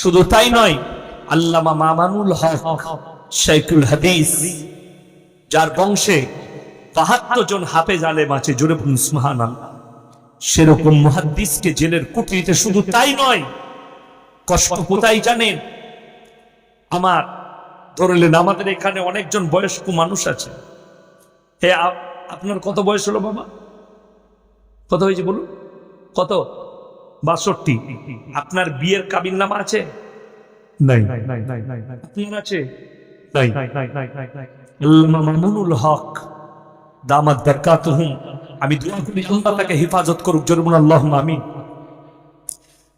শুধু তাই নয়, আল্লামা মামানুল হক শাইকুল হাদিস, যার বংশে বাহাত্তর জন হাফেজ আলেম আছে, জোরে বলুন সেরকম মুহাদ্দিসকে জেলের কুটিতে শুধু তাই নয়, কষ্ট কোথায় জানেন? আমার ধরলেন আমাদের এখানে অনেকজন বয়স্ক মানুষ আছে। হে আপনার কত বয়স হলো বাবা? কত হয়েছে বলুন? কত? বাষট্টি। আপনার বিয়ের কাবিন নামা আছে? নাই। আপনার আছে? নাই। মামুনুল হক দামাত আমি দোয়া করি আল্লাহ তাকে হেফাজত করুক জরুন আল্লাহ আমিন।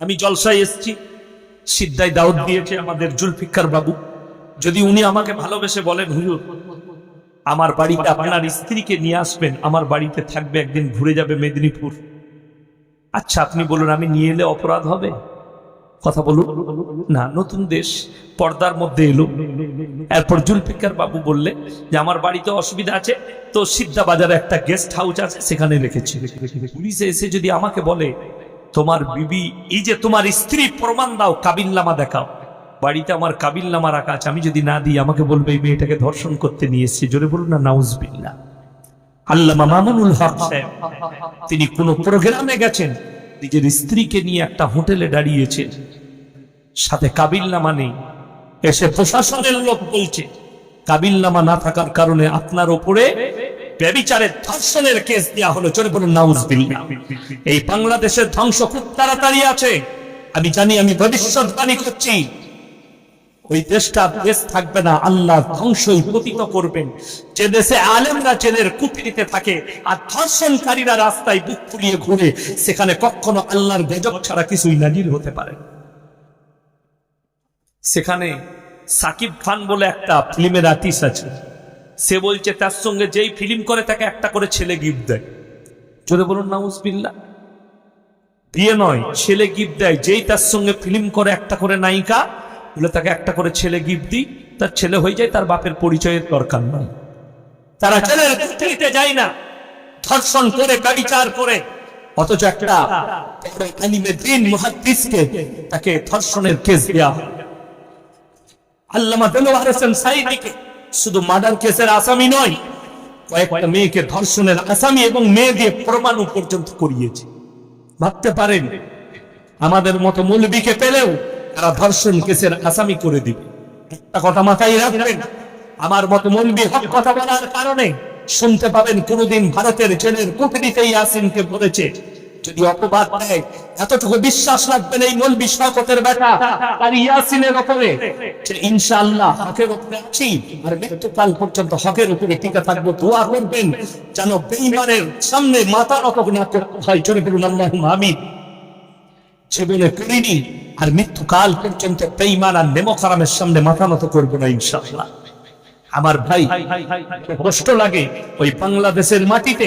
আমি জলসায় এসেছি সিদ্ধায় দাওয়াত দিয়েছে আমাদের জুলফিকার বাবু। যদি উনি আমাকে ভালোবেসে বলেন হুজুর আমার বাড়িতে আপনার স্ত্রীকে নিয়ে আসবেন আমার বাড়িতে থাকবে একদিন ঘুরে যাবে মেদিনীপুর। আচ্ছা আপনি বলুন, আমি নিয়ে এলে অপরাধ হবে? কথা বলুন। না, নতুন দেশ, পর্দার মধ্যে এলো। এরপর জুলফিকার বাবু বললে যে, আমার বাড়িতে অসুবিধা আছে, তো সিদ্ধা বাজারে একটা গেস্ট হাউস আছে, সেখানে রেখেছি। পুলিশে এসে যদি আমাকে বলে, তোমার বিবি, এই যে তোমার স্ত্রী, প্রমাণ দাও কাবিল কাবিল্লামা দেখাও। বাড়িতে আমার কাবিল্লামা রাখা আছে, আমি যদি না দিই, আমাকে বলবে, এই মেয়েটাকে ধর্ষণ করতে নিয়ে এসেছি। জোরে বলুন না নাউজবিল্লা আল্লামা মামুনুল হক সাহেব, তিনি কোন প্রোগ্রামে গেছেন? নিজের স্ত্রীকে নিয়ে একটা হোটেলে দাঁড়িয়েছেন সাথে কাবিলনামা নেই। এসে প্রশাসনের লোক বলছে, কাবিলনামা না থাকার কারণে আপনার ওপরে ব্যবিচারের ধর্ষণের কেস দেওয়া হলো। চলে বলুন, নাউজবিল্লাহ। এই বাংলাদেশের ধ্বংস খুব তাড়াতাড়ি আছে। আমি জানি, আমি ভবিষ্যৎবাণী করছি। ওই দেশটা দেশ থাকবে না, আল্লাহ ধ্বংসই পতিত করবেন। যে দেশে আলেমরা জেলের কুটিরিতে থাকে, আর ধর্ষণকারীরা রাস্তায় বুক ফুলিয়ে ঘুরে, সেখানে কখনো আল্লাহর গজব ছাড়া কিছুই নাজির হতে পারে সেখানে সাকিব খান বলে একটা ফিল্মের আর্টিস্ট আছে। সে বলছে, তার সঙ্গে যেই ফিল্ম করে, তাকে একটা করে ছেলে গিফট দেয়। জোরে বলুন, নাউজবিল্লাহ। বিয়ে নয়, ছেলে গিফট দেয়, যেই তার সঙ্গে ফিল্ম করে, একটা করে নায়িকা বলে তাকে একটা করে ছেলে গিফট দিই, তার ছেলে হয়ে যায়, তার বাপের পরিচয়ের দরকার নয়। তারা ছেলের কুটিতে যায় না, ধর্ষণ করে, ব্যবিচার করে। অথচ একটা তাকে ধর্ষণের কেস দেওয়া হয়। আল্লামা দেলোয়ার হোসেন সাইদিকে শুধু মার্ডার কেসের আসামি নয়, কয়েকটা মেয়েকে ধর্ষণের আসামি এবং মেয়ে দিয়ে প্রমাণ পর্যন্ত করিয়েছে। ভাবতে পারেন, আমাদের মতো মৌলবীকে পেলেও তারা ধর্ষণ কেসের আসামি করে দিবে। একটা কথা মাথায় রাখবেন, আমার মতো মৌলবী হক কথা বলার কারণে শুনতে পাবেন কোনদিন ভারতের জেলের কুটরিতে ইয়াসিনকে বলেছে যদি অপবাদ দেয়, এতটুকু বিশ্বাস রাখবেন এই মৌলবী শকতের বেটা আর ইয়াসিনের উপরে। যে ইনশাআল্লাহ হকের উপরে আছি, আর মৃত্যুকাল পর্যন্ত হকের উপরে টিকে থাকব, দোয়া করবেন, যেন বেঈমানের সামনে মাথা নত না করতে হয়। চলে বলুন আল্লাহ আমিন। জীবনে করিনি আর মৃত্যুকাল পর্যন্ত বেঈমান আর নেমকারামের সামনে মাথা নত করব না ইনশাআল্লাহ। আমার ভাই কষ্ট লাগে ওই বাংলাদেশের মাটিতে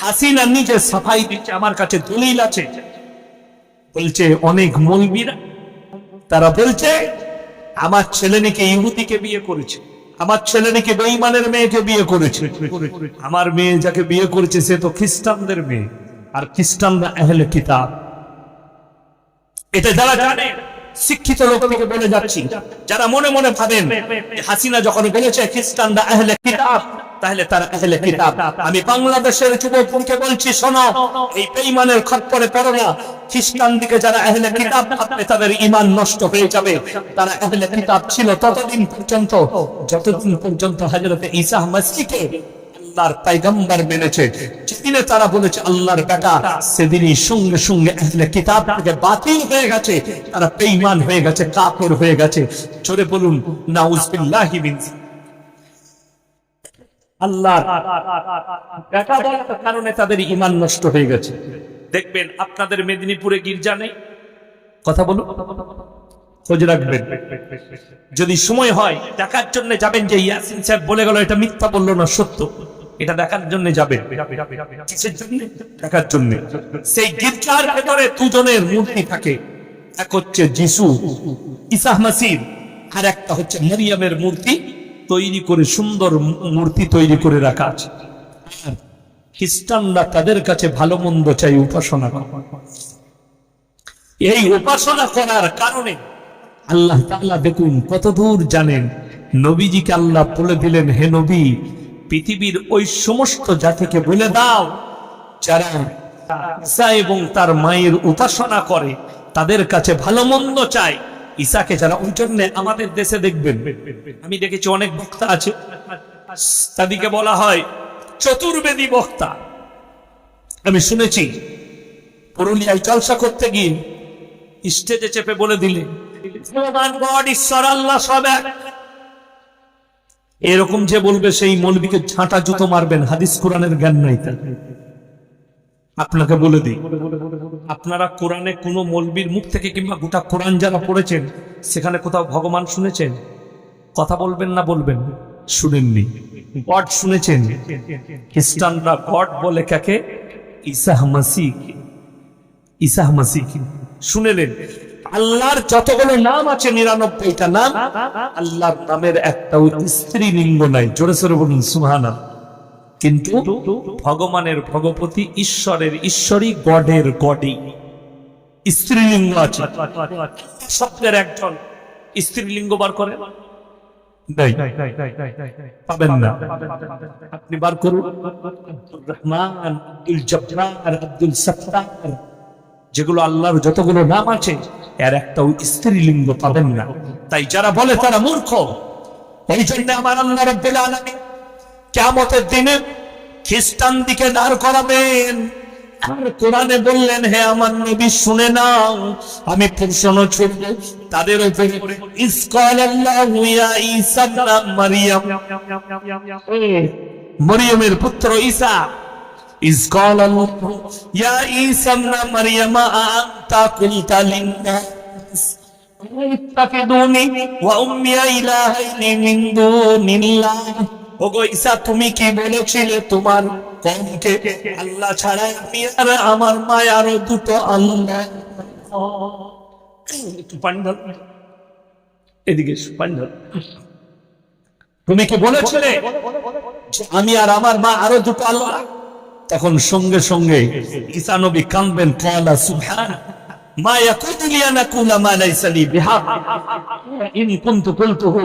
হাসিনা নিজে সাফাই দিচ্ছে, আমার কাছে দলিল আছে। বলছে, অনেক মলবিরা, তারা বলছে, আমার ছেলে নাকি ইহুদিকে বিয়ে করেছে, আমার ছেলে নাকি বেঈমানের মেয়েকে বিয়ে করেছে, আমার মেয়ে যাকে বিয়ে করেছে সে তো খ্রিস্টানদের মেয়ে, আর খ্রিস্টানরা আহলে কিতাব। এটা যারা জানে শিক্ষিত লোক থেকে বলে যাচ্ছি যারা মনে মনে ভাবেন হাসিনা যখন বলেছে খ্রিস্টানরা আহলে কিতাব তাহলে তারা আহলে কিতাব। আমি বাংলাদেশের যুবককে বলছি শোনো এই বেঈমানের খপ্পরে পড়ো না। খ্রিস্টান দিকে যারা আহলে কিতাব ভাববে তাদের ঈমান নষ্ট হয়ে যাবে। তারা আহলে কিতাব ছিল ততদিন পর্যন্ত যতদিন পর্যন্ত হযরত ঈসা মসিহকে আল্লাহর পাইগম্বর মেনেছে। যেদিনে তারা বলেছে, আল্লাহর বেটা, সেদিনই সঙ্গে সঙ্গে আহলে কিতাব থেকে বাতিল হয়ে গেছে। তারা বেঈমান হয়ে গেছে, কাফের হয়ে গেছে। জোরে বলুন, নাউজুবিল্লাহি মিন বলার কারণে তাদের ঈমান নষ্ট হয়ে গেছে। দেখবেন, আপনাদের মেদিনীপুরে গির্জা নেই। কথা বলুন। খোঁজ রাখবেন। যদি সময় হয়, দেখার জন্য যাবেন যে ইয়াসিন সাহেব বলে গেল, এটা মিথ্যা বলল না, সত্য। এটা দেখার জন্য জন্য? দেখার জন্য। সেই গির্জার ভেতরে দুজনের মূর্তি থাকে। এক হচ্ছে যিশু ইসাহ মাসির, আর একটা হচ্ছে মরিয়মের মূর্তি তৈরি করে, সুন্দর মূর্তি তৈরি করে রাখা আছে। খ্রিস্টানরা তাদের কাছে ভালো মন্দ চাই উপাসনা এই উপাসনা করার কারণে আল্লাহ দেখুন কত দূর জানেন। নবীজিকে আল্লাহ বলে দিলেন, হে নবী পৃথিবীর ওই সমস্ত জাতিকে বলে দাও, যারা ঈসা এবং তার মায়ের উপাসনা করে, তাদের কাছে ভালো মন্দ চায় ঈসাকে যারা, ওই জন্য আমাদের দেশে দেখবেন, আমি দেখেছি অনেক বক্তা আছে, তাদেরকে বলা হয় চতুর্বেদী বক্তা। আমি শুনেছি, পুরুলিয়ায় জলসা করতে গিয়ে স্টেজে চেপে বলে দিলে, ভগবান গড, ঈশ্বর, আল্লাহ সব এক। এরকম যে বলবে সেই মৌলবীকে ঝাঁটা জুতো মারবেন, হাদিস কোরআনের জ্ঞান নাই তার। আপনাকে বলে দিই, আপনারা কোরআনে কোনো মৌলবীর মুখ থেকে কিংবা গোটা কোরআন যারা পড়েছেন, সেখানে কোথাও ভগবান শুনেছেন? কথা বলবেন না বলবেন? শুনেননি। গড শুনেছেন? খ্রিস্টানরা গড বলে কাকে? ইসাহ মাসিহ ইসাহ মাসিহ শুনেলেন আল্লাহর যতগুলো নাম আছে নিরানব্বইটা নাম, আল্লাহর নামের একটাও স্ত্রীলিঙ্গ নাই। জোরে সোরে বলুন সুহানা কিন্তু ভগবানের ভগবতী ঈশ্বরের ঈশ্বরী গডের গডই। স্ত্রীলিঙ্গ আছে। শব্দের একজন স্ত্রীলিঙ্গ বার করে? পাবেন না। আপনি বার করুন। রহমান, আব্দুল জব্বার, আব্দুল সত্তার। যেগুলো আল্লাহর যতগুলো নাম আছে, এর একটাও স্ত্রীলিঙ্গ পাবেন না। তাই যারা বলে তারা মূর্খ। ওই জন্য আমার আল্লাহ রব্বুল আলামিন কিয়ামতের দিনে খ্রিস্টান দিকে দাঁড় করাবেন। কোরআনে বললেন, হে আমার নবী, শুনে নাও, আমি প্রশ্ন ছুটব তাদের মরিয়মের পুত্র ঈসা إذ قال الله يا عيسى ابن مريم أأنت قلت للناس اتخذوني وأمي إلهين من دون الله ওগো ঈসা তুমি কি বলেছিলে তোমার কমকে আল্লাহ ছাড়া আমি আর আমার মায়ারও দুটো আল্লাহ একটু পানি ঢাল। এদিকে এসো, পানি ঢাল। তুমি কি বলেছিলে যে আমি আর আমার মা আরো দুটো আল্লাহ তখন সঙ্গে সঙ্গে ঈসা নবী কাঁদবেন কালা সুবহান মা ইয়াকুনু লি আন আকুলা মা লাইসা লি বিহাক ইন কুনতু কুলতুহু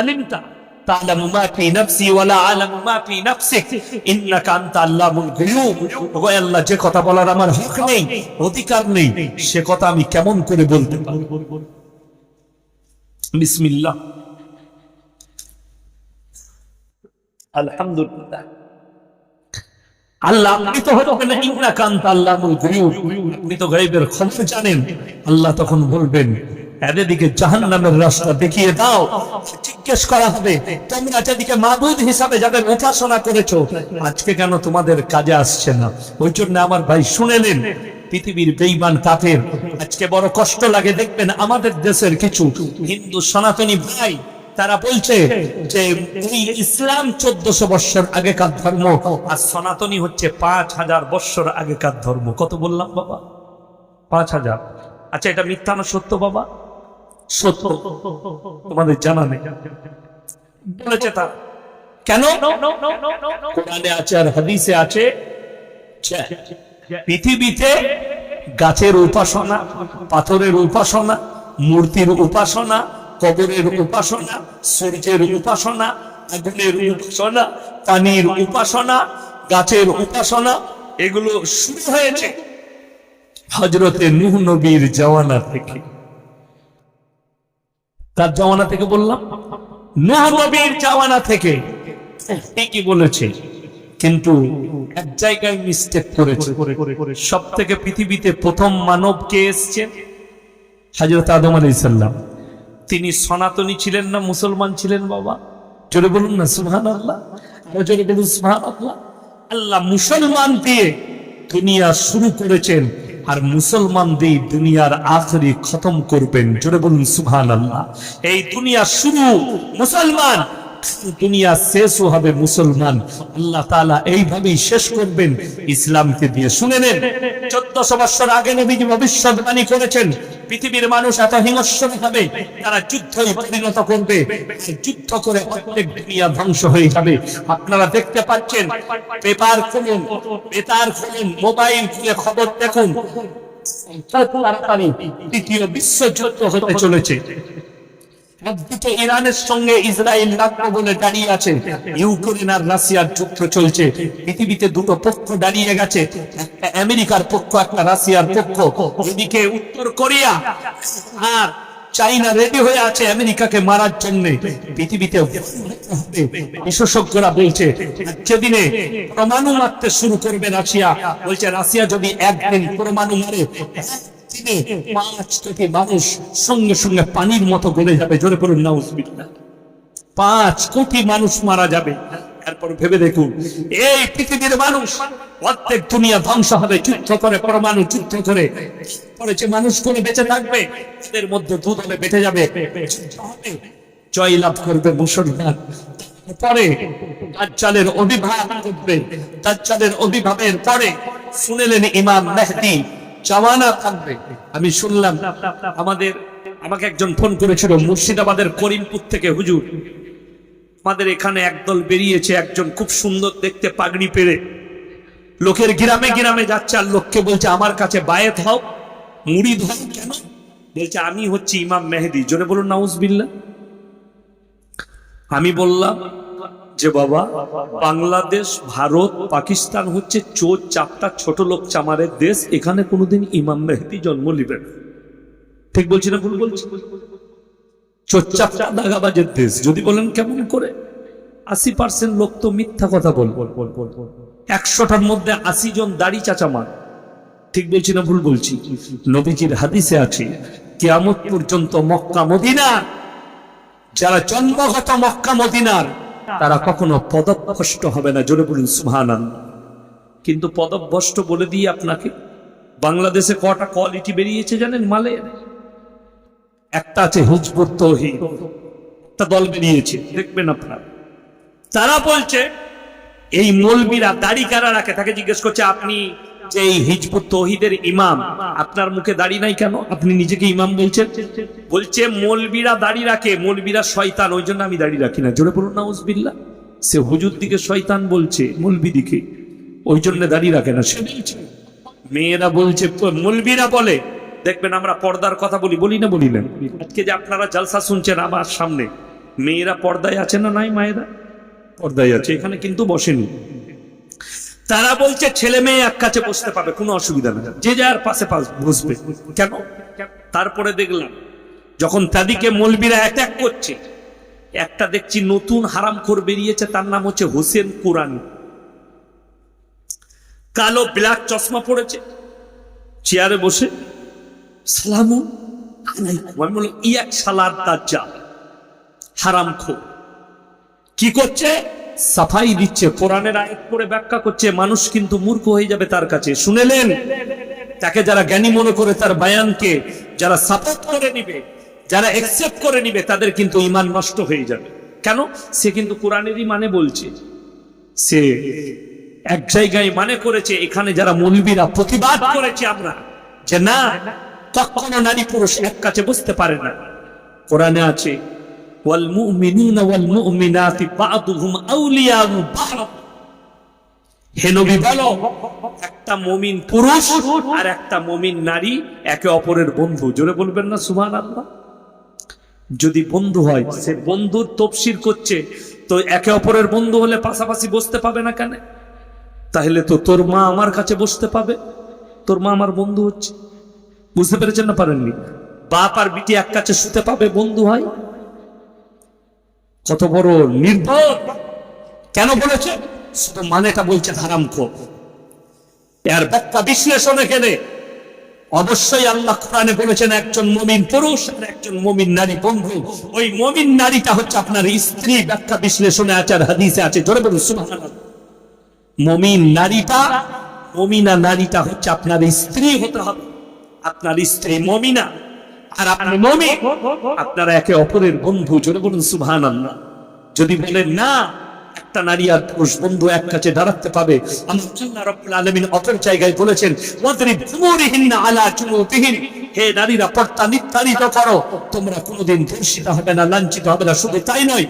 আলিমতা تعلم ما في نفسي ولا أعلم ما في نفسك إنك أنت علام الغيوب ওগো আল্লাহ যে কথা বলার আমার হক নেই অধিকার নেই সে কথা আমি কেমন করে বলতে পারবো বিসমিল্লাহ আলহামদুলিল্লাহ আল্লাহ তখন বলবেন এদিকে জাহান্নামের রাস্তা দেখিয়ে দাও। জিজ্ঞেস করা হবে হিসাবে যাদের উপাসনা করেছ, আজকে কেন তোমাদের কাজে আসছে না? ওই জন্য আমার ভাই শুনে নেন, পৃথিবীর বেইমান কাফের। আজকে বড় কষ্ট লাগে, দেখবেন আমাদের দেশের কিছু হিন্দু সনাতনী ভাই তারা বলছে যে এই ইসলাম চোদ্দশো বৎসর আগেকার ধর্ম আর সনাতনী হচ্ছে পাঁচ হাজার বৎসর আগেকার ধর্ম। কত বললাম বাবা? পাঁচ হাজার। আচ্ছা এটা মিথ্যা না সত্য বাবা? সত্য। তোমাদের জানা নেই। বলেছে তা কেন? কোরআনে আছে আর হাদিসে আছে পৃথিবীতে গাছের উপাসনা পাথরের উপাসনা মূর্তির উপাসনা কবরের উপাসনা, সূর্যের উপাসনা, আগুনের উপাসনা, পানির উপাসনা, গাছের উপাসনা, এগুলো শুরু হয়েছে হজরতে নূহ নবীর জওয়ানা থেকে। তার জওয়ানা থেকে বললাম? নূহ নবীর জওয়ানা থেকে। ঠিকই বলেছে, কিন্তু এক জায়গায় মিস্টেক করেছে। সব থেকে পৃথিবীতে প্রথম মানব কে এসছেন হাজরত আদম আলাই সাল্লাম তিনি সনাতনী ছিলেন না মুসলমান ছিলেন বাবা? জোরে বলুন না সুহান আল্লাহ জোরে বলুন সুহান আল্লাহ আল্লাহ মুসলমান দিয়ে দুনিয়া শুরু করেছেন আর মুসলমান দিয়ে দুনিয়ার আখরি খতম করবেন। জোরে বলুন সুহান আল্লাহ এই দুনিয়া শুরু, মুসলমান। দুনিয়া শেষও হবে মুসলমান। আল্লাহ তাআলা এইভাবেই শেষ করবেন। ইসলামকে দিয়ে শুনে নেন। চোদ্দশো বছর আগে নবীজি ভবিষ্যৎবাণী করেছেন পৃথিবীর মানুষ এত হিংস্র হবে, তারা যুদ্ধে পরিণত করবে যুদ্ধ করে প্রত্যেক দুনিয়া ধ্বংস হয়ে যাবে। আপনারা দেখতে পাচ্ছেন, পেপার খুলুন, বেতার খুলুন, মোবাইল খুলে খবর দেখুন। তৃতীয় বিশ্বযুদ্ধ হতে চলেছে। আমেরিকার পক্ষ, একটা রাশিয়ার পক্ষ। এদিকে উত্তর কোরিয়া আর চাইনা রেডি হয়ে আছে আমেরিকাকে মারার জন্য। পৃথিবীতে বিশেষজ্ঞরা বলছে সেদিনে পরমাণু মারতে শুরু করবে রাশিয়া, বলছে রাশিয়া যদি একদিন পরমাণু মারে দিনে পাঁচ কোটি মানুষ সঙ্গে সঙ্গে পানির মতো গলে যাবে। জোরে পড়ুন নাউজবিল্লাহ। পাঁচ কোটি মানুষ মারা যাবে। এরপর ভেবে দেখুন, এই পৃথিবীর মানুষ প্রত্যেক দুনিয়া ধ্বংস হবে, যুদ্ধ করে, পরমাণু যুদ্ধ করে। পরে যে মানুষ করে বেঁচে থাকবে এদের মধ্যে দু দলে বেঁচে যাবে। জয় লাভ করবে মুসলমান। পরে দাজ্জালের অভিভাব করবে দাজ্জালের অভিভাবের পরে শুনেলেন ইমাম মেহদি। জামানা থাকবে। আমি শুনলাম আমাদের আমাকে একজন ফোন করেছিল মুর্শিদাবাদের করিমপুর থেকে হুজুর। আমাদের এখানে একদল বেরিয়েছে একজন খুব সুন্দর দেখতে পাগড়ি পেরে। লোকের গ্রামে গ্রামে যাচ্ছে আর লোককে বলছে আমার কাছে বায়েত হও মুড়ি ধর কেন? বলছে আমি হচ্ছি ইমাম মেহেদি। জোরে বলুন নাউজবিল্লা আমি বললাম যে বাবা, বাংলাদেশ, ভারত, পাকিস্তান হচ্ছে চোর, চাপটা ছোট লোক চামারের দেশ, এখানে কোনোদিন ইমাম মেহেদি জন্ম নিবে না। ঠিক বলছি না ভুল বলছি? চোর চোরচাপটা দাগাবাজের দেশ, যদি বলেন কেমন করে? আশি পার্সেন্ট লোক তো মিথ্যা কথা বল। একশোটার মধ্যে আশি জন দাড়ি চাচামার। ঠিক বলছি না ভুল বলছি? নবীজির হাদিসে আছে, কেয়ামত পর্যন্ত মক্কা মদিনা যারা জন্মগত মক্কা মদিনার তারা কখনো পদভ্রষ্ট হবে না, জোরে বলুন সুহানান কিন্তু পদভ্রষ্ট বলে দিই আপনাকে বাংলাদেশে কটা কোয়ালিটি বেরিয়েছে জানেন, মালের? একটা আছে হিজবুত তৌহিদ, একটা দল বেরিয়েছে, দেখবেন আপনারা। তারা বলছে, এই মৌলবীরা দাড়ি কারা রাখে? তাকে জিজ্ঞেস করছে, আপনি এই হিজবুত তৌহিদের ইমাম, আপনার মুখে দাড়ি নাই কেন? আপনি নিজেকে ইমাম বলছেন? বলছে, মৌলবীরা দাড়ি রাখে, মৌলবীরা শয়তান, ওই জন্য আমি দাড়ি রাখি না। জোরে পড়ুন নাউজবিল্লা সে হুজুর দিকে শয়তান বলছে, মৌলবি দিকে, ওই জন্য দাড়ি রাখে না সে। মেয়েরা বলছে, মৌলবীরা বলে, দেখবেন আমরা পর্দার কথা বলি বলি না বলি না? আজকে যে আপনারা জালসা শুনছেন আমার সামনে, মেয়েরা পর্দায় আছে না নাই মায়েরা? পর্দায় আছে, এখানে কিন্তু বসেনি। তারা বলছে, ছেলে মেয়ে এক কাছে বসতে পাবে, কোনো অসুবিধা নেই। যে যার পাশে বসবে। কেন? তারপরে দেখলাম, যখন তাদিকে মলবিরা অ্যাটাক করছে, একটা দেখছি নতুন হারামখোর বেরিয়েছে, তার নাম হচ্ছে হোসেন কোরআন কালো ব্ল্যাক চশমা পড়েছে, চেয়ারে বসে, সালামু আমি বললাম ইয়াক সালাদ দাজ্জাল, হারামখোর। কি করছে? সাফাই দিচ্ছে, কোরআনের আয়াত করে ব্যাখ্যা করছে, মানুষ কিন্তু মূর্খ হয়ে যাবে তার কাছে। শুনেলেন? তাকে যারা জ্ঞানী মনে করে তার বায়ানকে, যারা সাপোর্ট করে নিবে, যারা একসেপ্ট করে নিবে, তাদের কিন্তু ইমান নষ্ট হয়ে যাবে। কেন? সে কিন্তু কোরআনেরই মানে বলছে। সে এক জায়গায় মানে করেছে, এখানে যারা মৌলবীরা প্রতিবাদ করেছে আমরা, যে না, কখনো নারী পুরুষ এক কাছে বুঝতে পারে না। কোরআনে আছে والمؤمنون والمؤمنات بعضهم أولياء بعض হে নবী বলো একটা মমিন পুরুষ আর একটা মমিন নারী একে অপরের বন্ধু জোরে বলবেন না সুমান আল্লাহ যদি বন্ধু হয় সে বন্ধুর তফসির করছে তো একে অপরের বন্ধু হলে পাশাপাশি বসতে পাবে না কেন তাহলে তো তোর মা আমার কাছে বসতে পাবে তোর মা আমার বন্ধু হচ্ছে বুঝতে পেরেছেন না পারেননি বাপ আর বিটি এক কাছে শুতে পাবে বন্ধু হয় কত বড় নির্ভর কেন বলেছে? শুধু মানেটা বলছে খোপ। এর ব্যাখ্যা বিশ্লেষণে গেলে অবশ্যই আল্লাহ কোরআনে বলেছেন, একজন মমিন পুরুষ আর একজন মমিন নারী বন্ধু। ওই মমিন নারীটা হচ্ছে আপনার স্ত্রী। ব্যাখ্যা বিশ্লেষণে আছে আর হাদিসে আছে। জোরে বলুন, সুবহানাল্লাহ। মমিন নারীটা, মমিনা নারীটা হচ্ছে আপনার স্ত্রী হতে হবে। আপনার স্ত্রী মমিনা। আর আপনি মমি আপনারা একে অপরের বন্ধু, জোরে বলুন সুহান যদি বলেন, না, একটা নারী আর পুরুষ বন্ধু এক কাছে দাঁড়াতে পাবে। আল্লাহ অপর জায়গায় বলেছেন, ওয়াদরিব আলা হে নারীরা, পর্দা করো। তোমরা কোনোদিন ধর্ষিত হবে না, লাঞ্ছিত হবে না, শুধু তাই নয়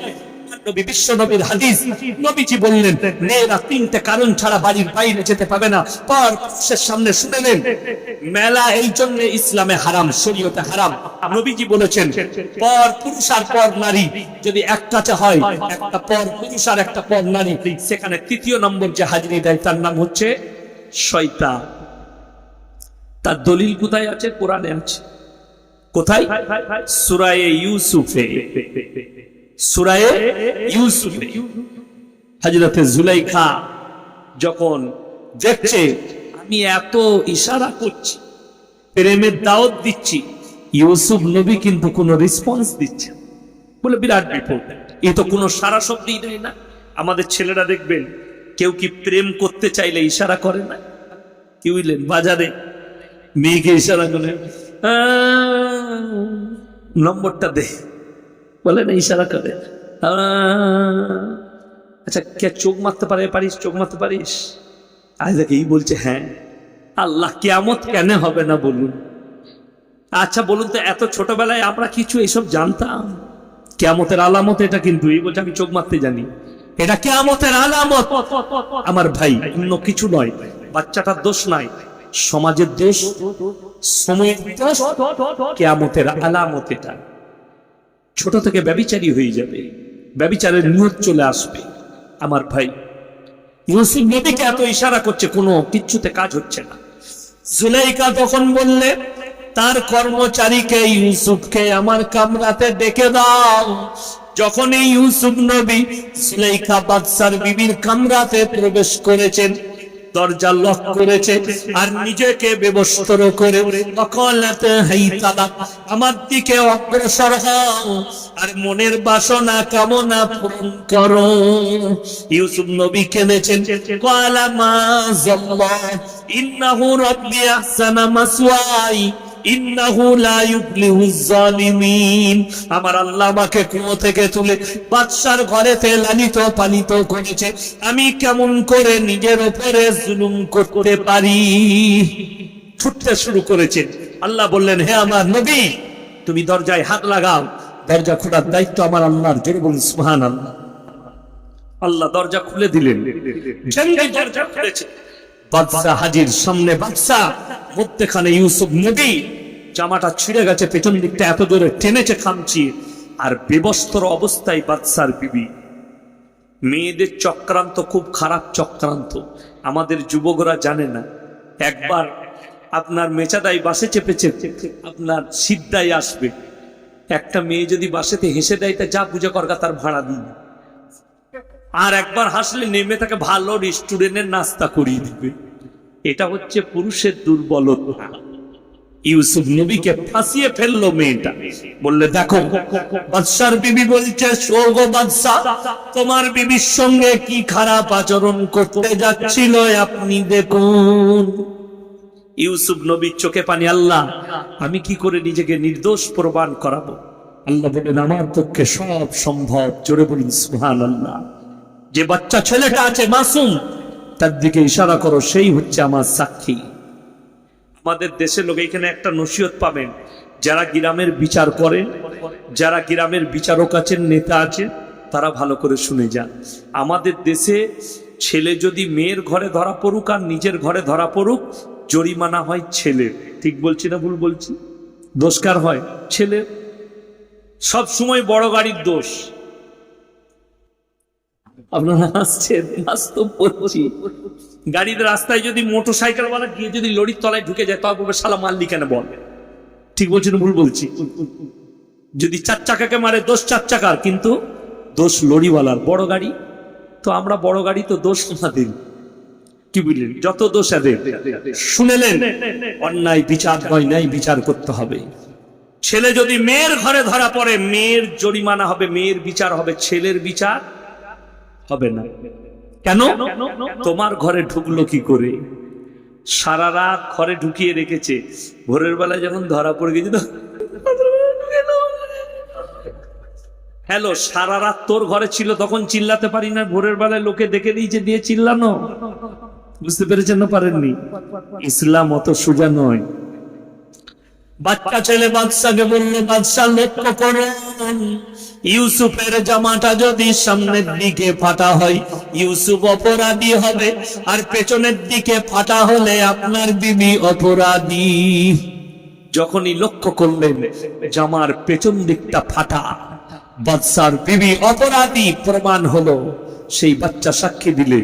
সেখানে তৃতীয় নম্বর যে হাজিরি দেয়, তার নাম হচ্ছে শয়তান। তার দলিল কোথায় আছে? কোরআনে আছে। কোথায়? সুরায়ে ইউসুফে। সুরায়ে ইউসুফে। হজরতে জুলাইখা যখন দেখছে, আমি এত ইশারা করছি প্রেমের দাওয়াত দিচ্ছি। ইউসুফ নবী কিন্তু কোনো রেসপন্স দিচ্ছে। বলে, বিরাট বিপদ। এ তো কোনো সারা শব্দই দেয় না। আমাদের ছেলেরা দেখবেন, কেউ কি প্রেম করতে চাইলে ইশারা করে না? কি বুঝলেন বাজারে মেয়েকে ইশারা করে নম্বরটা দে। বলে না, ইশারা করে। আচ্ছা কে চোখ মারতে পারে, পারিস? চোখ মারতে পারিস? আজ দেখে এই বলছে হ্যাঁ। আল্লাহ কেমত কেন হবে না বলুন। আচ্ছা বলুন তো, এত ছোটবেলায় আমরা কিছু এইসব জানতাম? কেমতের আলামত এটা কিন্তু, এই বলছে, আমি চোখ মারতে জানি। এটা কেমতের আলামত। আমার ভাই, অন্য কিছু নয়, বাচ্চাটার দোষ নাই। সমাজের দোষ, সময়ের দোষ, কেয়ামতের আলামত এটা। ছোট থেকে ব্যবিচারী হয়ে যাবে। ব্যবিচারের নিয়ত চলে আসবে। আমার ভাই, ইউসুফ নবীকে এত ইশারা করছে, কোনো কিচ্ছুতে কাজ হচ্ছে না। জুলাইকা তখন বললে, তার কর্মচারীকে ইউসুফকে আমার কামরাতে ডেকে দাও। যখন ইউসুফ নবী সুলাইকা বাদশার বিবির কামরাতে প্রবেশ করেছেন দরজা লক করেছে আর নিজেকে ব্যবস্থর করে অকলাতে হাইতালা আমার দিকে অগ্রসর হও আর মনের বাসনা কামনা পূরণ করো। ইউসুফ নবী কেঁদেছেন কালা মা জাল্লাহ ইন্নাহু রাব্বি আহসানা মাসওয়াই। আমার আল্লাহ আমাকে কুয়ো থেকে তুলে বাদশার ঘরেতে লালিত পালিত করেছে। আমি কেমন করে নিজের উপরে জুলুম করতে পারি? ছুটতে শুরু করেছেন আল্লাহ বললেন হে আমার নবী তুমি দরজায় হাত লাগাও। দরজা খোলার দায়িত্ব আমার আল্লাহর। জোরে বলুন সুবহান আল্লাহ আল্লাহ দরজা খুলে দিলেন। দরজা খুলেছে। বাদশা হাজির সামনে বাদশা মধ্যেখানে ইউসুফ নবী জামাটা ছিঁড়ে গেছে, পেছন দিকটা এত জোরে টেনেছে খামচি। আর বিবস্ত্র অবস্থায় বাদশার বিবি। মেয়েদের চক্রান্ত খুব খারাপ চক্রান্ত। আমাদের যুবকরা জানে না। একবার আপনার মেচাদাই বাসে চেপেছে, আপনার সিদ্ধাই আসবে। একটা মেয়ে যদি বাসেতে হেসে দেয়, তা যা পূজা করগা, তার ভাড়া দিন। আর একবার হাসলে নেমে তাকে ভালো রেস্টুরেন্টের নাস্তা করিয়ে দিবে। এটা হচ্ছে পুরুষের দুর্বলতা। ইউসুফ নবীকে ফাঁসিয়ে ফেলল মেয়েটা। বললে, দেখো, বাদশার বিবি বলছে বাদশা তোমার বিবির সঙ্গে কি খারাপ আচরণ করতে যাচ্ছিল আপনি দেখুন। ইউসুফ নবীর চোখে পানি, আল্লাহ, আমি কি করে নিজেকে নির্দোষ প্রমাণ করাবো? আল্লাহ বলেন আমার পক্ষে সব সম্ভব। জোরে বলুন সুহান আল্লাহ যে বাচ্চা ছেলেটা আছে মাসুম, তার দিকে ইশারা করো, সেই হচ্ছে আমার সাক্ষী। আমাদের দেশের লোক এখানে একটা নসিহত পাবেন, যারা গ্রামের বিচার করেন যারা গ্রামের বিচারক আছেন, নেতা আছেন, তারা ভালো করে শুনে যান। আমাদের দেশে ছেলে যদি মেয়ের ঘরে ধরা পড়ুক আর নিজের ঘরে ধরা পড়ুক, জরিমানা হয় ছেলে ঠিক বলছি না ভুল বলছি? দোষকার হয় ছেলে সব সময় বড় গাড়ির দোষ। আপনারা হাসছেন বাস্তব বলছি। গাড়ির রাস্তায় যদি মোটর সাইকেল ওয়ালা গিয়ে যদি লরির তলায় ঢুকে যায় তখন বলবে, শালা মারলি কেন বল? ঠিক বলছি না, ভুল বলছি। যদি চার চাকাকে মারে, দোষ চার চাকার, কিন্তু দোষ লরিওয়ালার। বড় গাড়ি, তো আমরা বড় গাড়ি, তো দোষ আমাদের। কি বুঝলেন? যত দোষ এদের। শুনেলেন অন্যায় বিচার হয় নাই বিচার করতে হবে। ছেলে যদি মেয়ের ঘরে ধরা পড়ে, মেয়ের জরিমানা হবে, মেয়ের বিচার হবে, ছেলের বিচার হবে না। কেন? তোমার ঘরে ঢুকলো কি করে? সারা রাত ঘরে ঢুকিয়ে রেখেছে। ভোরের বেলায় যখন ধরা পড়ে গেছে হ্যালো, সারা রাত তোর ঘরে ছিল, তখন চিল্লাতে পারি না। ভোরের বেলায় লোকে দেখে দিয়েছে দিয়ে চিল্লানো। বুঝতে পেরেছেন না পারেননি? ইসলাম অত সোজা নয়। বাচ্চা ছেলে বাদশাকে বললে, বাদশাহ লক্ষ্য করুন ইউসুফের জামাটা যদি সামনের দিকে ফাটা হয়, ইউসুফ অপরাধী হবে। আর পেছনের দিকে ফাটা হলে আপনার বিবি অপরাধী। যখনই লক্ষ্য করলেন জামার পেছন দিকটা ফাটা, বাদশার বিবি অপরাধী প্রমাণ হলো। সেই বাচ্চা সাক্ষী দিলে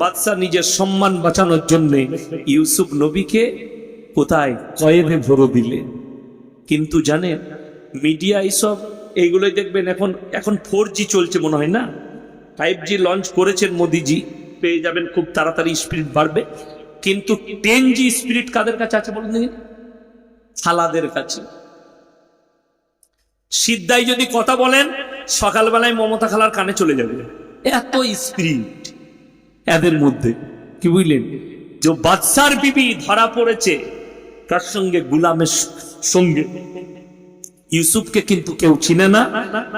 বাদশা নিজের সম্মান বাঁচানোর জন্য ইউসুফ নবীকে কোথায় কয়েদে ভরে দিলেন। কিন্তু জানেন মিডিয়া এইসব এইগুলোই দেখবেন এখন এখন ফোর চলছে মনে হয় না? ফাইভ জি লঞ্চ করেছেন মোদিজি, পেয়ে যাবেন খুব তাড়াতাড়ি স্পিরিট বাড়বে। কিন্তু টেন জি স্পিরিট কাদের কাছে আছে বলুন দেখি? খালাদের কাছে। সিদ্ধাই যদি কথা বলেন, সকালবেলায় মমতা খালার কানে চলে যাবে। এত স্পিরিট এদের মধ্যে, কি বুঝলেন? যে বাদশার বিবি ধরা পড়েছে, তার সঙ্গে গুলামের সঙ্গে। ইউসুফকে কিন্তু কেউ চিনে না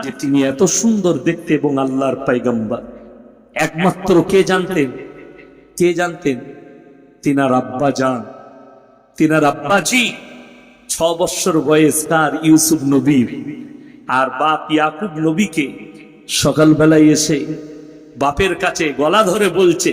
যে তিনি এত সুন্দর দেখতে এবং আল্লাহর পাইগাম্বার। একমাত্র কে জানতেন? কে জানতেন? তিনার আব্বা যান তিনার আব্বাজি ছ বৎসর বয়স তার ইউসুফ নবীর। আর বাপ ইয়াকুব নবীকে সকালবেলায় এসে বাপের কাছে গলা ধরে বলছে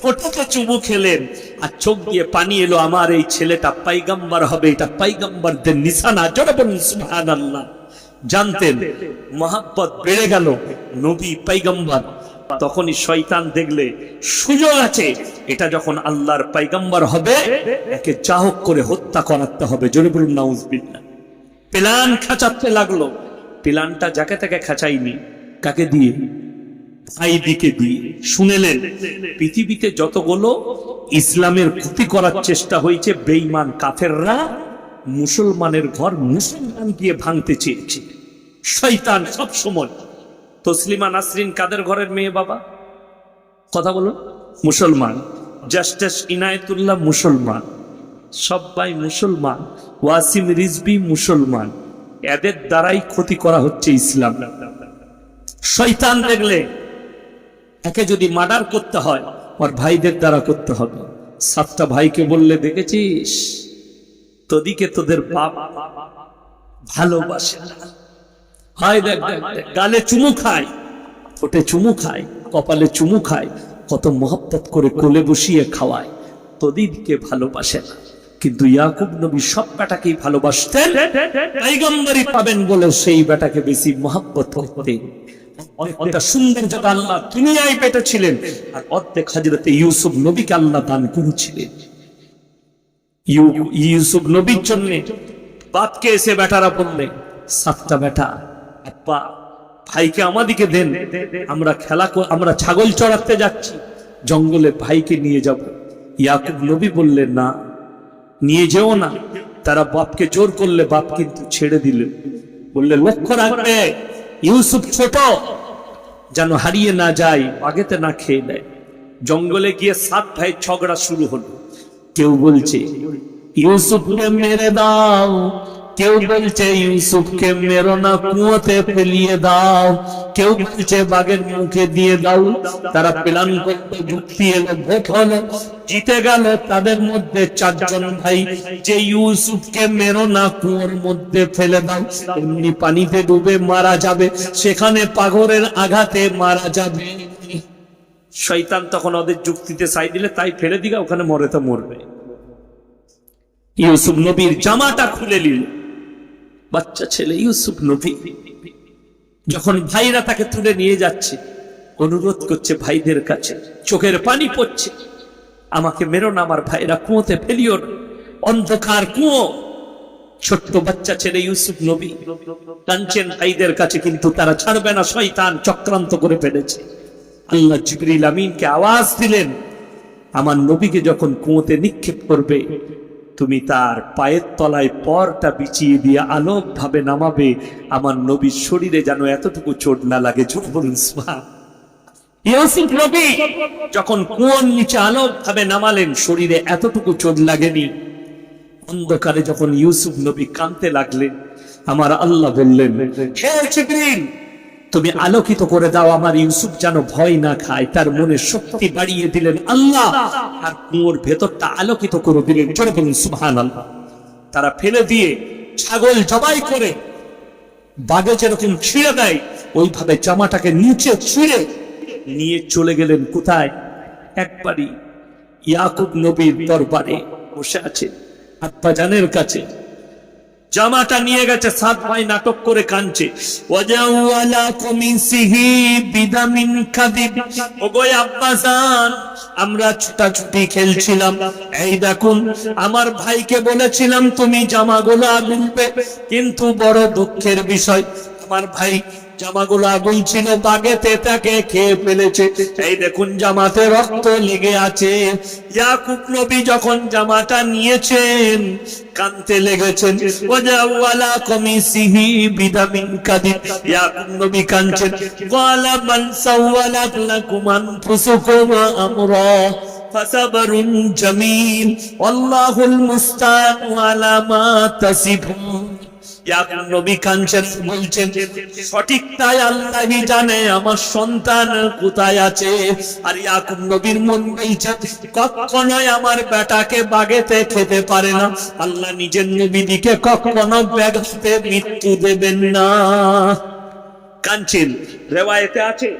ফোটাতে চুবু খেলেন আর চোখ দিয়ে পানি এলো, আমার এই ছেলেটা পাইগাম্বার হবে, এটা পাইগাম্বারদের নিশানা। জোরে বলুন, সুবহানাল্লাহ। জানতেন, মহাব্বত বেড়ে গেল, নবী পাইগাম্বার। তখনই শয়তান দেখলে, সুযোগ আছে, এটা যখন আল্লাহর পাইগাম্বার হবে, একে চাহক করে হত্যা করাতে হবে। জোরে বলুন, নাউজবিল্লাহ। প্লান খাঁচাতে লাগল। প্লানটা যাকে তাকে খাঁচাইনি কাকে দিয়ে? ভাইদিকে দিয়ে শুনেলেন, পৃথিবীতে যতগুলো ইসলামের ক্ষতি করার চেষ্টা হয়েছে, বেঈমান কাফেররা মুসলমানের ঘর মুসলমান দিয়ে ভাঙতে চেয়েছে। শয়তান সব সময়। তসলিমা নাসরিন কাদের ঘরের মেয়ে বাবা? কথা বলুন। মুসলমান। জাস্টিস ইনায়েতুল্লাহ মুসলমান। সবাই মুসলমান। ওয়াসিম রিজবি মুসলমান। এদের দ্বারাই ক্ষতি করা হচ্ছে ইসলাম। শয়তান দেখলে একে যদি মার্ডার করতে হয়, ওর ভাইদের দ্বারা করতে হবে। সাতটা ভাইকে বললে, দেখেছিস? তোদিকে তোদের বাপ ভালোবাসে। হয়, দেখ দেখ গালে চুমু খায়, ঠোঁটে চুমু খায়, কপালে চুমু খায়, কত মহব্বত করে কোলে বসিয়ে খাওয়ায়। তোদিকে ভালোবাসে না। কিন্তু ইয়াকুব নবী সব বেটাকেই ভালোবাসতেন। পাবেন বলে সেই বেটাকে বেশি মহব্বত করতেন। অর্ধেকটা সুন্দর আল্লাহ দুনিয়ায় পেটে ছিলেন আর অর্ধেক ইউসুফ নবীকে আল্লাহ দান করেছিলেন। ইউসুফ নবীর জন্য বাপকে এসে বেটারা বললে, সাতটা বেটা আব্বা ভাইকে আমাদিকে দেন, আমরা খেলা আমরা ছাগল চড়াতে যাচ্ছি, জঙ্গলে ভাইকে নিয়ে যাব। ইয়াকুব নবী বললেন না, নিয়ে যেও না। তারা বাপকে জোর করলে বাপ কিন্তু ছেড়ে দিল বললে, লক্ষ্য রাখবে ইউসুফ ছোট, যেন হারিয়ে না যায় আগেতে না খেয়ে নেয়। জঙ্গলে গিয়ে সাত ভাই ঝগড়া শুরু হলো। কেউ বলছে, ইউসুফকে মেরে দাও কেউ বলছে ইউসুফকে মেরো না কুয়োতে ফেলিয়ে দাও। কেউ বলছে বাঘের মুখে দিয়ে দাও। তারা প্ল্যান করতে যুক্তি এলো ভোট হলো। জিতে গেল তাদের মধ্যে চারজন ভাই। যে ইউসুফকে মেরো না কুয়োর মধ্যে ফেলে দাও। এমনি পানিতে ডুবে মারা যাবে। সেখানে পাগরের আঘাতে মারা যাবে। শয়তান তখন ওদের যুক্তিতে সাই দিলে তাই ফেলে দিগা ওখানে মরে তো মরবে। ইউসুফ নবীর জামাটা খুলে নিল। বাচ্চা ছেলে ইউসুফ নবী। যখন ভাইরা তাকে তুলে নিয়ে যাচ্ছে, অনুরোধ করছে ভাইদের কাছে, চোখের পানি পড়ছে। আমাকে মেরো না, আমার ভাইরা কুয়োতে ফেলিও না। অন্ধকার কুয়ো। ছোট্ট বাচ্চা ছেলে ইউসুফ নবী কাঞ্চেন ভাইদের কাছে, কিন্তু তারা ছাড়বে না, শয়তান চক্রান্ত করে ফেলেছে। আল্লাহ জিবরিল আমিনকে আওয়াজ দিলেন, আমার নবীকে যখন কুয়োতে নিক্ষেপ করবে তুমি তার পায়ের তলায় পরটা বিছিয়ে দিয়ে আলোক ভাবে নামাবে। আমার নবীর শরীরে যেন এতটুকু চোট না লাগে। ছোট বলুন যখন কুয়োর নিচে আলোক ভাবে নামালেন, শরীরে এতটুকু চোট লাগেনি। অন্ধকারে যখন ইউসুফ নবী কাঁদতে লাগলেন, আমার আল্লাহ বললেন, হে জিবরিল তুমি আলোকিত করে দাও, আমার ইউসুফ যেন ভয় না খায়। তার মনে শক্তি বাড়িয়ে দিলেন আল্লাহ। আর কুয়োর ভেতরটা আলোকিত করে দিলেন। জোরে বলুন আল্লাহ তারা ফেলে দিয়ে ছাগল জবাই করে বাগে যেরকম ছিঁড়ে দেয়, ওইভাবে জামাটাকে নিচে ছিঁড়ে নিয়ে চলে গেলেন কোথায়? একবারই ইয়াকুব নবীর দরবারে বসে আছে আব্বাজানের কাছে। জামাটা নিয়ে গেছে, সাত ভাই নাটক করে কাঁদছে। আমরা ছুটাছুটি খেলছিলাম। এই দেখুন, আমার ভাইকে বলেছিলাম, তুমি জামাগুলো আগুনবে কিন্তু বড় দুঃখের বিষয়, আমার ভাই জামাগুলো আগুন ছিল বাগেতে তাকে খেয়ে ফেলেছে এই দেখুন জামাতে রক্ত লেগে আছে ইয়াকুব নবী যখন জামাটা নিয়েছেন কানতে লেগেছেন ওয়াজাওয়ালা কমিসিহি বিদামিন কাদিব ইয়াকুব নবী কানছেন ওয়ালা মান সাওয়ালাত লাকুম আনফুসুকুম আমরা فصبر جميل والله المستعان على ما تصفون ইয়াকুব নবী বলছেন জানে আমার সন্তান কোথায় আছে। আর ইয়াকুব নবীর মন কখনোই আমার বেটাকে বাগেতে খেতে পারে না। আল্লাহ নিজের নবীদিকে কখনো ব্যাগতে মৃত্যু দেবেন না। কাঞ্চন রেওয়ায়েতে আছে?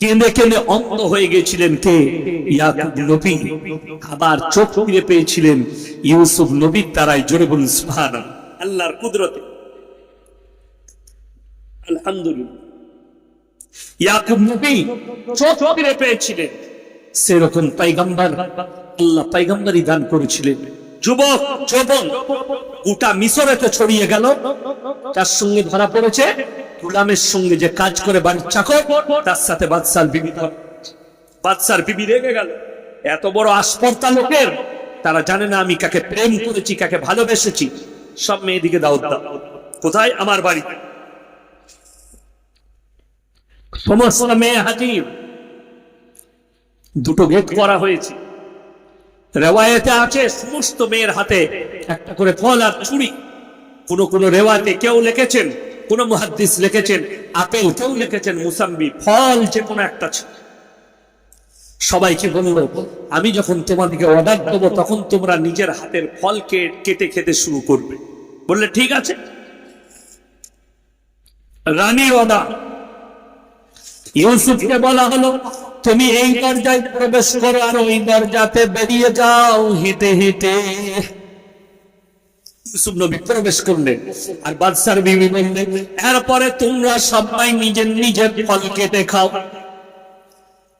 কেঁদে কেঁদে অন্ধ হয়ে গেছিলেন কে? ইয়াকুব নবী। আবার চোখ ফিরে পেয়েছিলেন ইউসুফ নবীর দ্বারাই, জোরে বলুন আল্লাহর কুদরতে। পেয়েছিলেন। সেরকম দান করেছিলেন। যুবক গোটা ছড়িয়ে গেল। তার সঙ্গে ধরা পড়েছে, গুলামের সঙ্গে যে কাজ করে বাড়ির চাকর তার সাথে বাদশার বিবি বাদশার বিবি রেগে গেল। এত বড় আসপর্তা লোকের, তারা জানে না আমি কাকে প্রেম করেছি, কাকে ভালোবেসেছি। সব মেয়েদিকে দাওয়াত দাও। কোথায়? আমার বাড়ি। সমস্ত মেয়ে হাজির দুটো গেট করা হয়েছে। রেওয়ায়েতে আছে সমস্ত মেয়ের হাতে। একটা করে ফল আর চুড়ি কোন কোন রেওয়াতে কেউ লিখেছেন, কোন মুহাদ্দিস লিখেছেন, আপেল কেউ লিখেছেন, মুসাম্বি, ফল যে কোনো একটা ছিল সবাইকে বলল, আমি যখন তোমাদেরকে অর্ডার দেবো, তখন তোমরা নিজের হাতের ফলকে কেটে খেতে শুরু করবে। বললে, ঠিক আছে। ইউসুফকে বলা হলো, তুমি এই দরজায় প্রবেশ করো আর ওই দরজাতে বেরিয়ে যাও হেঁটে হেঁটে প্রবেশ করলেন আর বাদশার বিবি বললেন, এরপরে তোমরা সবাই নিজের নিজের ফল কেটে খাও।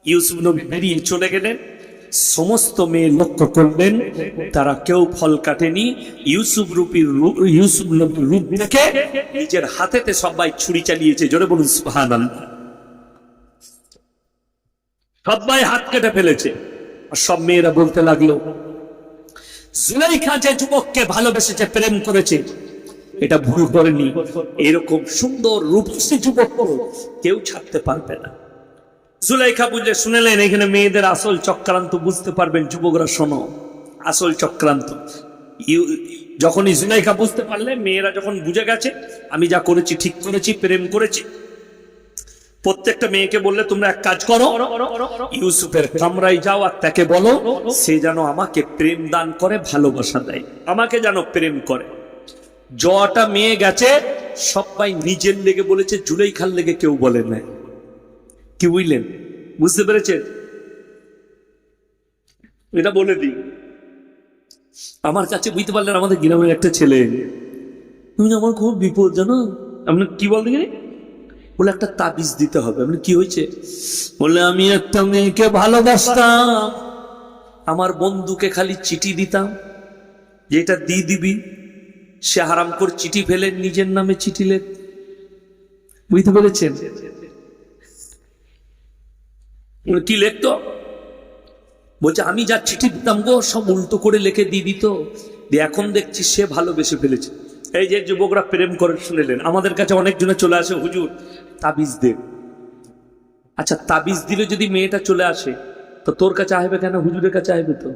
ইউসুফ নবী বেরিয়ে চলে গেলেন। সমস্ত মেয়ে লক্ষ্য করলেন, তারা কেউ ফল কাটেনি। ইউসুফ রূপীর ইউসুফ নবীর রূপ দেখে নিজের হাতেতে সবাই ছুরি চালিয়েছে। জোরে বলুন, সুবহানাল্লাহ। সবাই হাত কেটে ফেলেছে। আর সব মেয়েরা বলতে লাগল, জুলাইখা যে যুবককে ভালোবেসেছে, প্রেম করেছে, এটা ভুল করেনি। এরকম সুন্দর রূপসী যুবক কেউ ছাড়তে পারবে না। জুলাইখা বুঝলে শুনেলেন, এখানে মেয়েদের আসল চক্রান্ত বুঝতে পারবেন, যুবকরা শোনো। আসল চক্রান্ত। যখনই জুলাইখা বুঝতে পারলে, মেয়েরা যখন বুঝে গেছে, আমি যা করেছি, ঠিক করেছি, প্রেম করেছি, প্রত্যেকটা মেয়েকে বললে, তোমরা এক কাজ করো, ইউসুফের কামরায় যাও আর তাকে বলো, সে যেন আমাকে প্রেম দান করে, ভালোবাসা দেয়। আমাকে যেন প্রেম করে। জটা মেয়ে গেছে, সবাই নিজের লেগে বলেছে জুলাই খান লেগে কেউ বলে না কি বুঝলেন বুঝতে পেরেছেন? এটা বলে দিই। আমার কাছে বুঝতে পারলেন আমাদের গ্রামের একটা ছেলে। তুমি আমার খুব বিপদ, জানো? আপনি কি গেলে বলে, একটা তাবিজ দিতে হবে। আপনি কি হয়েছে? বলে, আমি একটা মেয়েকে ভালোবাসতাম। আমার বন্ধুকে খালি চিঠি দিতাম। যেটা দিয়ে দিবি, সে হারাম করে চিঠি ফেলে নিজের নামে চিঠি লেখ। বুঝতে পেরেছেন? বলে, কি লেখতো? বলছে আমি যা চিঠি দিতাম গো সব উল্টো করে লেখে দিয়ে দিত। দিয়ে এখন দেখছি সে ভালোবেসে ফেলেছে। এই যে যুবকরা প্রেম করে শুনেলেন আমাদের কাছে অনেকজনে চলে আসে হুজুর তাবিজ দেব আচ্ছা তাবিজ দিলে যদি মেয়েটা চলে আসে তো তোর কাছে আসবে কেন? হুজুরের কাছে আসবে তো?